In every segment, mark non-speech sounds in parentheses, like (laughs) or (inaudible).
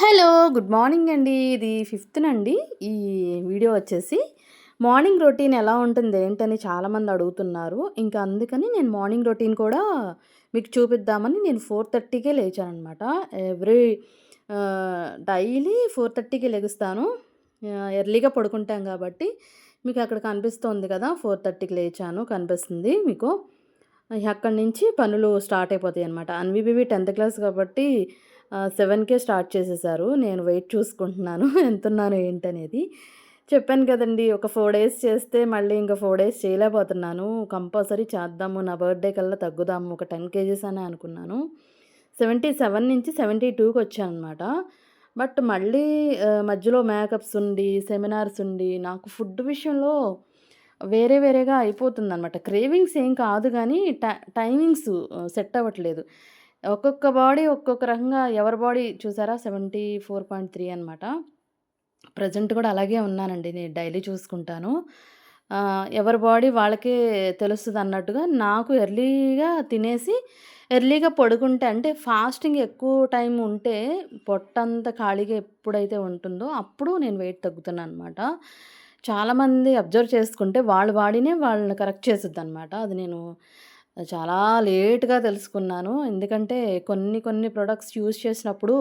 Hello good morning అండి. ఇది ఫిఫ్త్నండి ఈ వీడియో వచ్చేసి మార్నింగ్ రొటీన్ ఎలా ఉంటుంది ఏంటని చాలామంది అడుగుతున్నారు. ఇంకా అందుకని నేను మార్నింగ్ రొటీన్ కూడా మీకు చూపిద్దామని నేను ఫోర్ థర్టీకే లేచాను అనమాట ఎవ్రీ డైలీ ఫోర్ థర్టీకి లెగుస్తాను. ఎర్లీగా పడుకుంటాం కాబట్టి మీకు అక్కడ కనిపిస్తుంది కదా ఫోర్ థర్టీకి లేచాను కనిపిస్తుంది మీకు. అక్కడి నుంచి పనులు స్టార్ట్ అయిపోతాయి అనమాట అన్విబిబి టెన్త్ క్లాస్ కాబట్టి సెవెన్కే స్టార్ట్ చేసేసారు. నేను వెయిట్ చూసుకుంటున్నాను. (laughs) ఎంతున్నాను ఏంటనేది. చెప్పాను కదండి ఒక ఫోర్ డేస్ చేస్తే మళ్ళీ ఇంకా ఫోర్ డేస్ చేయలేకపోతున్నాను. కంపల్సరీ చేద్దాము నా బర్త్డే కల్లా తగ్గుదాము ఒక టెన్ కేజీస్ అని అనుకున్నాను. సెవెంటీ సెవెన్ నుంచి సెవెంటీ టూకి వచ్చాను అనమాట బట్ మళ్ళీ మధ్యలో మేకప్స్ ఉండి సెమినార్స్ ఉండి నాకు ఫుడ్ విషయంలో వేరే వేరేగా అయిపోతుంది అనమాట క్రేవింగ్స్ ఏం కాదు కానీ టైమింగ్స్ సెట్ అవ్వట్లేదు. ఒక్కొక్క బాడీ ఒక్కొక్క రకంగా ఎవరి బాడీ చూసారా? సెవెంటీ ఫోర్ పాయింట్ త్రీ అనమాట ప్రజెంట్ కూడా అలాగే ఉన్నానండి నేను డైలీ చూసుకుంటాను. ఎవరి బాడీ వాళ్ళకే తెలుస్తుంది అన్నట్టుగా నాకు ఎర్లీగా తినేసి ఎర్లీగా పడుకుంటే అంటే ఫాస్టింగ్ ఎక్కువ టైం ఉంటే పొట్టంతా ఖాళీగా ఎప్పుడైతే ఉంటుందో అప్పుడు నేను వెయిట్ తగ్గుతున్నాను అనమాట చాలామంది అబ్జర్వ్ చేసుకుంటే వాళ్ళ బాడీనే వాళ్ళని కరెక్ట్ చేస్తుంది అనమాట అది నేను చాలా లేట్గా తెలుసుకున్నాను. ఎందుకంటే కొన్ని కొన్ని ప్రొడక్ట్స్ యూజ్ చేసినప్పుడు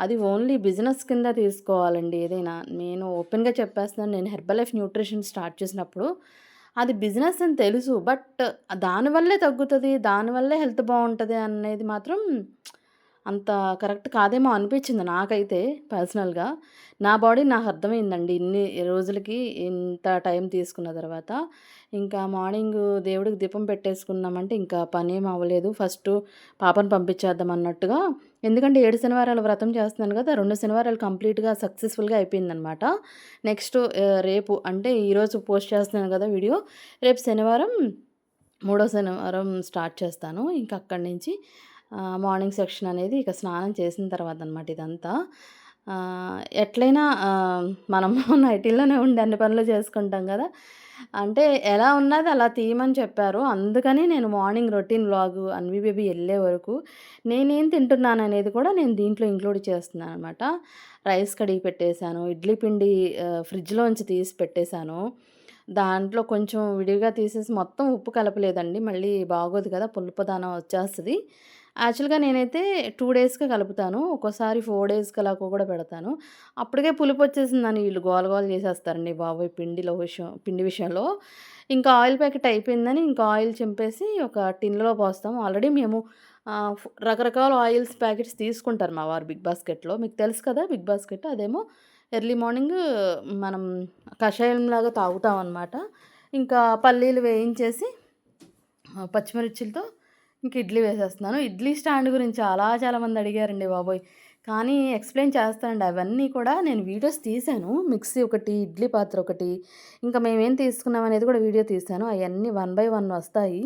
అది ఓన్లీ బిజినెస్ కింద తీసుకోవాలండి ఏదైనా. నేను ఓపెన్గా చెప్పేస్తున్నాను. నేను హెర్బల్ లైఫ్ న్యూట్రిషన్ స్టార్ట్ చేసినప్పుడు అది బిజినెస్ అని తెలుసు. బట్ దానివల్లే తగ్గుతుంది దానివల్లే హెల్త్ బాగుంటుంది అనేది మాత్రం అంత కరెక్ట్ కాదేమో అనిపించింది నాకైతే పర్సనల్గా. నా బాడీ నాకు అర్థమైందండి ఇన్ని రోజులకి ఇంత టైం తీసుకున్న తర్వాత. ఇంకా మార్నింగ్ దేవుడికి దీపం పెట్టేసుకున్నామంటే ఇంకా పని ఏం అవ్వలేదు. ఫస్ట్ పాపను పంపించేద్దాం అన్నట్టుగా. ఎందుకంటే ఏడు శనివారాలు వ్రతం చేస్తున్నాను కదా రెండు శనివారాలు కంప్లీట్గా సక్సెస్ఫుల్గా అయిపోయిందనమాట నెక్స్ట్ రేపు అంటే ఈరోజు పోస్ట్ చేస్తున్నాను కదా వీడియో. రేపు శనివారం మూడో శనివారం స్టార్ట్ చేస్తాను. ఇంకా అక్కడి నుంచి మార్నింగ్ సెక్షన్ అనేది ఇక స్నానం చేసిన తర్వాత అనమాట ఇదంతా. ఎట్లయినా మనము మనం (laughs) ఉండి అన్ని పనులు చేసుకుంటాం కదా. అంటే ఎలా ఉన్నది అలా తీయమని చెప్పారు. అందుకని నేను morning routine vlog Anvi baby వెళ్ళే వరకు నేనేం తింటున్నాను అనేది కూడా నేను దీంట్లో ఇంక్లూడ్ చేస్తున్నాను అనమాట రైస్ కడిగి పెట్టేశాను ఇడ్లీ పిండి ఫ్రిడ్జ్లోంచి తీసి పెట్టేశాను. దాంట్లో కొంచెం విడిగా తీసేసి మొత్తం ఉప్పు కలపలేదండి. మళ్ళీ బాగోదు కదా పులుపు దానం వచ్చేస్తుంది. యాక్చువల్గా నేనైతే టూ డేస్కి కలుపుతాను. ఒక్కోసారి ఫోర్ డేస్కి అలా కూడా పెడతాను. అప్పటికే పులుపు వచ్చేసిందని వీళ్ళు గోల గోల చేసేస్తారండి బాబోయ్ పిండిలో విషయం పిండి విషయంలో. ఇంకా ఆయిల్ ప్యాకెట్ అయిపోయిందని ఇంకా ఆయిల్ చింపేసి ఒక టిన్లో పోస్తాం ఆల్రెడీ మేము రకరకాల ఆయిల్స్ ప్యాకెట్స్ తీసుకుంటారు మా వారు బిగ్ బాస్కెట్లో. మీకు తెలుసు కదా బిగ్ బాస్కెట్ అదేమో ఎర్లీ మార్నింగ్ మనం కషాయంలాగా తాగుతాం అనమాట ఇంకా పల్లీలు వేయించేసి పచ్చిమిర్చిలతో ఇంక ఇడ్లీ వేసేస్తున్నాను. ఇడ్లీ స్టాండ్ గురించి చాలా చాలామంది అడిగారండి బాబోయ్. కానీ ఎక్స్ప్లెయిన్ చేస్తానండి. అవన్నీ కూడా నేను వీడియోస్ తీశాను. మిక్సీ ఒకటి ఇడ్లీ పాత్ర ఒకటి ఇంకా మేమేం తీసుకున్నాం అనేది కూడా వీడియో తీశాను. అవన్నీ వన్ బై వన్ వస్తాయి.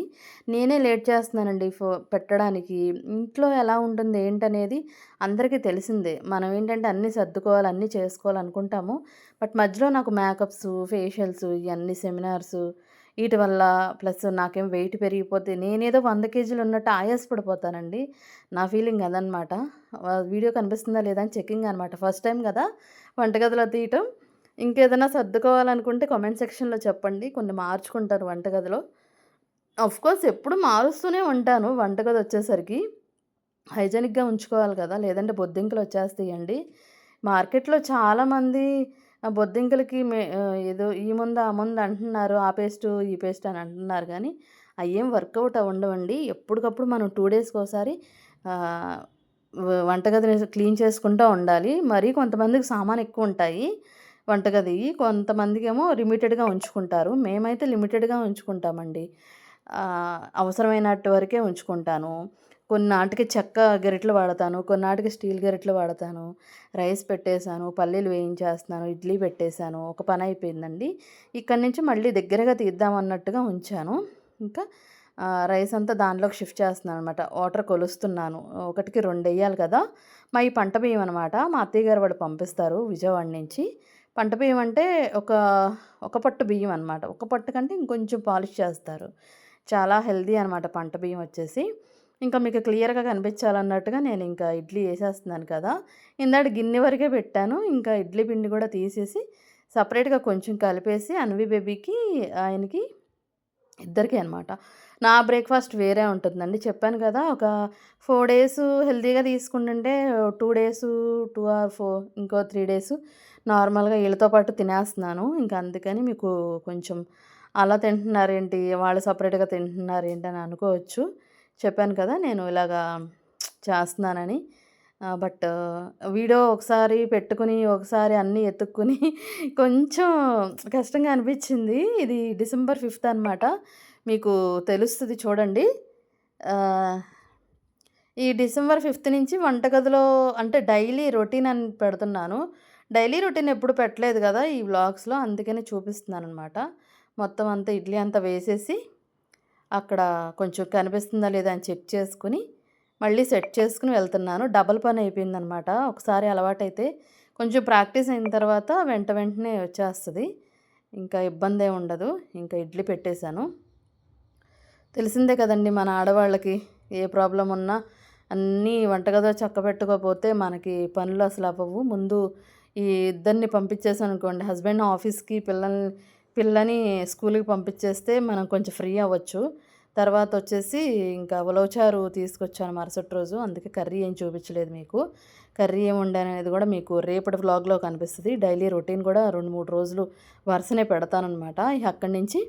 నేనే లేట్ చేస్తున్నానండి ఫో పెట్టడానికి. ఇంట్లో ఎలా ఉంటుంది ఏంటనేది అందరికీ తెలిసిందే. మనం ఏంటంటే అన్నీ సర్దుకోవాలి అన్నీ చేసుకోవాలనుకుంటాము బట్ మధ్యలో నాకు మేకప్స్ ఫేషియల్స్ ఇవన్నీ సెమినార్స్ వీటి వల్ల ప్లస్ నాకేం వెయిట్ పెరిగిపోతే నేనేదో వంద కేజీలు ఉన్నట్టు ఆయాసపడిపోతానండి నా ఫీలింగ్ అదనమాట. వీడియో కనిపిస్తుందా లేదా అని చెకింగ్ అనమాట ఫస్ట్ టైం కదా వంటగదిలో తీయటం. ఇంకేదైనా సర్దుకోవాలనుకుంటే కామెంట్ సెక్షన్లో చెప్పండి. కొన్ని మార్చుకుంటారు వంటగదిలో. కోర్స్ ఎప్పుడు మారుస్తూనే ఉంటాను వంటగది వచ్చేసరికి. హైజెనిక్గా ఉంచుకోవాలి కదా. లేదంటే బొద్దింకలు వచ్చేస్తాయండి. మార్కెట్లో చాలామంది బొద్దింకలకి మే ఏదో ఈ ముందు ఆ ముందు అంటున్నారు ఆ పేస్ట్ ఈ పేస్ట్ అని అంటున్నారు కానీ అయ్యేం వర్కౌట్ ఉండవండి ఎప్పటికప్పుడు మనం టూ డేస్కి ఒకసారి వంటగదిని క్లీన్ చేసుకుంటూ ఉండాలి. మరి కొంతమందికి సామాన్ ఎక్కువ ఉంటాయి వంటగది. కొంతమందికి ఏమో లిమిటెడ్గా ఉంచుకుంటారు. మేమైతే లిమిటెడ్గా ఉంచుకుంటామండి. అవసరమైనట్టు వరకే ఉంచుకుంటాను. కొన్నాటికి చెక్క గరిటలు వాడతాను కొన్నాటికి స్టీల్ గరిటలు వాడతాను రైస్ పెట్టేశాను పల్లీలు వేయించేస్తున్నాను ఇడ్లీ పెట్టేశాను ఒక పని అయిపోయిందండి. ఇక్కడి నుంచి మళ్ళీ దగ్గరగా తీద్దాం అన్నట్టుగా ఉంచాను. ఇంకా రైస్ అంతా దానిలోకి షిఫ్ట్ చేస్తున్నాను అనమాట వాటర్ కొలుస్తున్నాను. ఒకటికి రెండు వేయాలి కదా. మా ఈ పంట బియ్యం అనమాట మా అత్తయ్య గారు వాళ్ళు పంపిస్తారు విజయవాడ నుంచి. పంట బియ్యం అంటే ఒక ఒక పట్టు బియ్యం అనమాట ఒక పట్టు కంటే ఇంకొంచెం పాలిష్ చేస్తారు. చాలా హెల్దీ అనమాట పంట బియ్యం వచ్చేసి. ఇంకా మీకు క్లియర్‌గా కనిపించాలన్నట్టుగా నేను ఇంకా ఇడ్లీ వేసేస్తున్నాను కదా! ఇందాడు గిన్నె వరకే పెట్టాను. ఇంకా ఇడ్లీ పిండి కూడా తీసేసి సపరేట్గా కొంచెం కలిపేసి అన్వి బేబీకి, ఆయనకి ఇద్దరికీ అనమాట. నా బ్రేక్‌ఫాస్ట్ వేరే ఉంటుందండి. చెప్పాను కదా! ఒక ఫోర్ డేస్ హెల్తీగా తీసుకుంటుంటే two days two or four ఇంకో త్రీ డేస్ నార్మల్‌గా వీళ్ళతో పాటు తినేస్తున్నాను. ఇంకా అందుకని మీకు కొంచెం అలా తింటున్నారేంటి? వాళ్ళు సపరేట్గా తింటున్నారేంటి? అని అనుకోవచ్చు. చెప్పాను కదా! నేను ఇలాగా చేస్తున్నానని. బట్ వీడియో ఒకసారి పెట్టుకొని, ఒకసారి అన్నీ ఎత్తుక్కుని (laughs) కొంచెం కష్టంగా అనిపించింది. ఇది డిసెంబర్ ఫిఫ్త్ అనమాట. మీకు తెలుస్తుంది చూడండి. ఈ డిసెంబర్ ఫిఫ్త్ నుంచి వంటగదిలో అంటే డైలీ రొటీన్ అని పెడుతున్నాను. డైలీ రొటీన్ ఎప్పుడు పెట్టలేదు కదా! ఈ వ్లాగ్స్‌లో అందుకని చూపిస్తున్నాననమాట. మొత్తం అంతా ఇడ్లీ అంతా వేసేసి, అక్కడ కొంచెం కనిపిస్తుందా లేదా అని చెక్ చేసుకుని మళ్ళీ సెట్ చేసుకుని వెళ్తున్నాను. డబుల్ పని అయిపోయిందనమాట. ఒకసారి అలవాటైతే కొంచెం ప్రాక్టీస్ అయిన తర్వాత వెంట వెంటనే వచ్చేస్తుంది ఇంకా ఇబ్బందేం ఉండదు. ఇంకా ఇడ్లీ పెట్టేశాను. తెలిసిందే కదండీ మన ఆడవాళ్ళకి ఏ ప్రాబ్లం ఉన్నా అన్నీ వంటగదో చక్కబెట్టుకోకపోతే మనకి పనులు అసలు అవ్వవు. ముందు ఈ ఇద్దరిని పంపించేసామనుకోండి హస్బెండ్ ఆఫీస్‌కి, పిల్లల్ని పిల్లని స్కూల్‌కి పంపించేస్తే మనం కొంచెం ఫ్రీ అవ్వచ్చు. తర్వాత వచ్చేసి ఇంకా ఉలవచారు తీసుకొచ్చాను మరుసటి రోజు. అందుకే కర్రీ ఏం చూపించలేదు మీకు. కర్రీ ఏం అనేది కూడా మీకు రేపటి వ్లాగ్‌లో కనిపిస్తుంది డైలీ రొటీన్ కూడా 2, 3 రోజులు వరుసనే పెడతానమాట అక్కడి నుంచి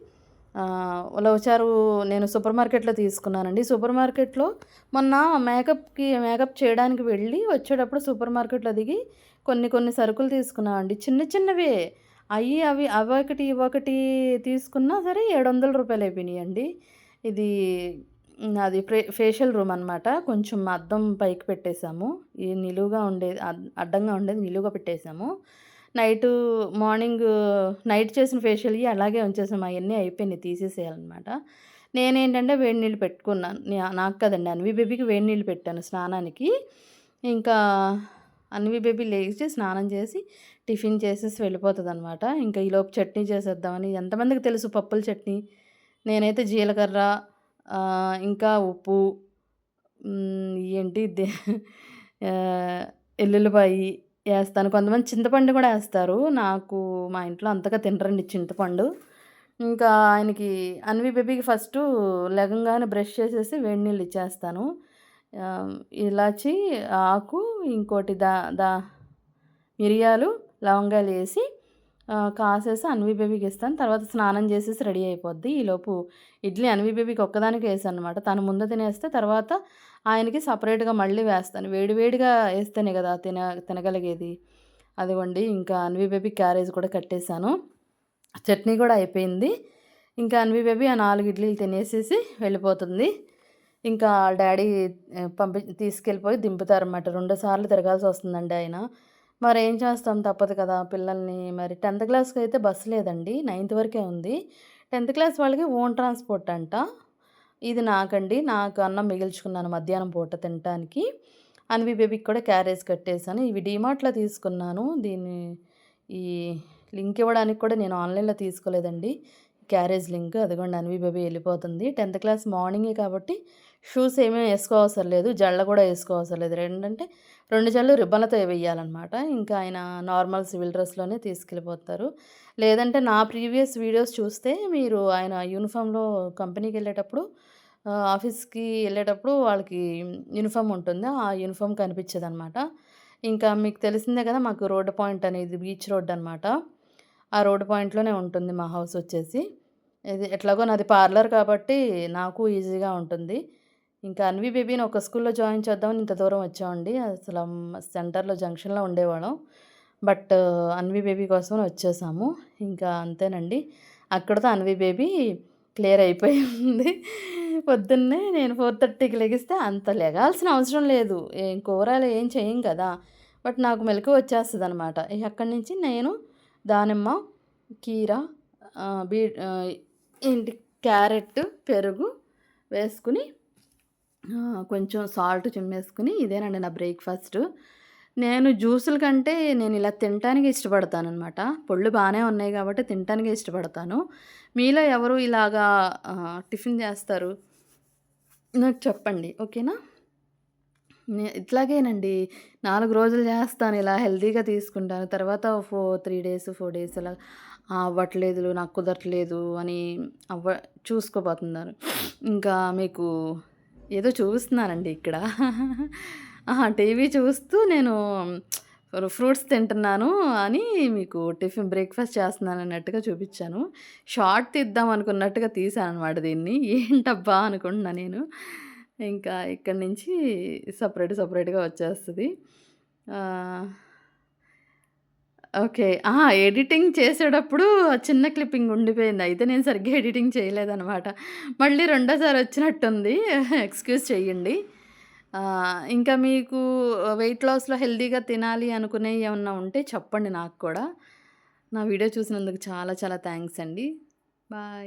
ఉలవచారు నేను సూపర్ మార్కెట్‌లో తీసుకున్నానండి. సూపర్ మార్కెట్‌లో మొన్న మేకప్‌కి మేకప్ చేయడానికి వెళ్ళి వచ్చేటప్పుడు సూపర్ మార్కెట్‌లో దిగి కొన్ని కొన్ని సరుకులు తీసుకున్నామండి. చిన్న చిన్నవే. అవి అవి అవొకటి, ఇవొకటి తీసుకున్నా సరే ఏడు వందల రూపాయలు అయిపోయినాయండి. ఇది అది ఫే ఫేషియల్ రూమ్ అనమాట. కొంచెం అద్దం పైకి పెట్టేశాము ఈ నిలువుగా ఉండేది అడ్డంగా ఉండేది నిలువుగా పెట్టేసాము. నైట్ మార్నింగ్ నైట్ చేసిన ఫేషియల్కి అలాగే ఉంచేసాము. అవన్నీ అయిపోయినాయి తీసేసేయాలన్నమాట నేనేంటంటే వేడి నీళ్ళు పెట్టుకున్నాను. నాకు కదండి అన్వి బేబీకి వేడి నీళ్ళు పెట్టాను స్నానానికి. ఇంకా అన్వి బేబీ లేచి స్నానం చేసి టిఫిన్ చేసేసి వెళ్ళిపోతుంది అనమాట ఇంకా ఈలోపు చట్నీ చేసేద్దామని ఎంతమందికి తెలుసు పప్పుల చట్నీ? నేనైతే జీలకర్ర ఇంకా ఉప్పు ఏంటి దే ఎల్లుల్లిపాయి వేస్తాను కొంతమంది చింతపండు కూడా వేస్తారు నాకు మా ఇంట్లో అంతగా తినరండి చింతపండు. ఇంకా ఆయనకి అన్వి బేబీకి ఫస్ట్ లెగంగానే బ్రష్ చేసేసి వేడి నీళ్ళు ఇచ్చేస్తాను. ఇలాచి, ఆకు ఇంకోటి దా దా మిరియాలు, లవంగాలు వేసి కాసేసి అన్వి బేబీకి ఇస్తాను. తర్వాత స్నానం చేసేసి రెడీ అయిపోద్ది. ఈలోపు ఇడ్లీ అన్వి బేబీకి వేసాను అనమాట తను ముందు తినేస్తే తర్వాత ఆయనకి సపరేట్గా మళ్ళీ వేస్తాను. వేడివేడిగా వేస్తేనే కదా తిన తినగలిగేది. అదిగోండి ఇంకా అన్వి బేబీ క్యారేజ్ కూడా కట్టేసాను. చట్నీ కూడా అయిపోయింది. ఇంకా అన్వి బేబీ ఆ నాలుగు ఇడ్లీలు తినేసేసి వెళ్ళిపోతుంది. ఇంకా డాడీ పంపి తీసుకెళ్ళిపోయి దింపుతారనమాట. 2 సార్లు తిరగాల్సొస్తుందండి ఆయన. మరి ఏం చేస్తాం తప్పదు కదా! పిల్లల్ని మరి టెన్త్ క్లాస్కి అయితే బస్సు లేదండి. నైన్త్ వరకే ఉంది. 10థ్ క్లాస్ వాళ్ళకి ఓన్ ట్రాన్స్‌పోర్ట్ అంట. ఇది నాకండి. నాకు అన్నం మిగిల్చుకున్నాను మధ్యాహ్నం పూట తినటానికి. అన్వి బేబీకి కూడా క్యారేజ్ కట్టేసాను. ఇవి డీమార్ట్‌లో తీసుకున్నాను. దీన్ని ఈ లింక్ ఇవ్వడానికి కూడా నేను ఆన్‌లైన్‌లో తీసుకోలేదండి. క్యారేజ్ లింక్ అదిగోండి అన్వి బేబీ వెళ్ళిపోతుంది. 10థ్ క్లాస్ మార్నింగే కాబట్టి షూస్ ఏమీ వేసుకోవసరం లేదు. జళ్ళ కూడా వేసుకోవసరం లేదు. ఏంటంటే రెండు జళ్ళు రిబ్బన్‌లతో వేయాలనమాట. ఇంకా ఆయన నార్మల్ సివిల్ డ్రెస్‌లోనే తీసుకెళ్ళిపోతారు. లేదంటే నా ప్రీవియస్ వీడియోస్ చూస్తే మీరు ఆయన యూనిఫామ్‌లో కంపెనీకి వెళ్ళేటప్పుడు ఆఫీస్‌కి వెళ్ళేటప్పుడు వాళ్ళకి యూనిఫామ్ ఉంటుంది. ఆ యూనిఫామ్ కనిపించదనమాట. ఇంకా మీకు తెలిసిందే కదా! మాకు రోడ్డు పాయింట్ అనేది బీచ్ రోడ్ అనమాట. ఆ రోడ్డు పాయింట్‌లోనే ఉంటుంది మా హౌస్ వచ్చేసి. ఇది ఎట్లాగో నాది పార్లర్ కాబట్టి నాకు ఈజీగా ఉంటుంది. ఇంకా అన్వి బేబీని ఒక స్కూల్‌లో జాయిన్ చేద్దామని ఇంత దూరం వచ్చామండి. అసలు సెంటర్‌లో జంక్షన్‌లో ఉండేవాళ్ళం. బట్ అన్వి బేబీ కోసమని వచ్చేసాము. ఇంకా అంతేనండి. అక్కడతో అన్వి బేబీ క్లియర్ అయిపోయి ఉంది పొద్దున్నే నేను 4:30కి లెగిస్తే అంత లెగాల్సిన అవసరం లేదు. ఏం కూరలు ఏం చేయం కదా! బట్ నాకు మెలకు వచ్చేస్తుంది అనమాట అక్కడి నుంచి నేను దానిమ్మ, కీర బీ ఏంటి క్యారెట్, పెరుగు వేసుకుని కొంచెం సాల్ట్ చిమ్మేసుకుని ఇదేనండి నా బ్రేక్‌ఫాస్ట్. నేను జ్యూసుల కంటే నేను ఇలా తినటానికి ఇష్టపడతాననమాట. పళ్ళు బాగానే ఉన్నాయి కాబట్టి తినటానికి ఇష్టపడతాను. మీలో ఎవరు ఇలాగా టిఫిన్ చేస్తారు? నాకు చెప్పండి. ఓకేనా? ఇట్లాగేనండి. నాలుగు రోజులు చేస్తాను ఇలా హెల్తీగా తీసుకుంటాను. తర్వాత ఫో త్రీ డేస్, ఫోర్ డేస్ అలా అవ్వట్లేదు, నాకు కుదరట్లేదు అని అవ్వ చూసుకోపోతున్నారు. ఇంకా మీకు ఏదో చూస్తున్నానండి ఇక్కడ. టీవీ చూస్తూ నేను ఫ్రూట్స్ తింటున్నాను అని మీకు టిఫిన్ బ్రేక్‌ఫాస్ట్ చేస్తున్నానన్నట్టుగా చూపించాను షార్ట్ తీద్దాం అనుకున్నట్టుగా అనమాట దీన్ని. ఏంటబ్బా! అనుకుంటున్నా నేను. ఇంకా ఇక్కడి నుంచి సపరేట్ సపరేట్గా వచ్చేస్తుంది ఓకే. ఆ! ఎడిటింగ్ చేసేటప్పుడు ఆ చిన్న క్లిప్పింగ్ ఉండిపోయింది. అయితే నేను సరిగ్గా ఎడిటింగ్ చేయలేదనమాట. మళ్ళీ రెండోసారి వచ్చినట్టుంది. ఎక్స్‌క్యూజ్ చేయండి. ఆహ్, ఇంకా మీకు వెయిట్ లాస్‌లో హెల్తీగా తినాలి అనుకునేయి ఏమన్నా ఉంటే చెప్పండి నాకు కూడా. నా వీడియో చూసినందుకు చాలా చాలా థాంక్స్ అండి. బాయ్.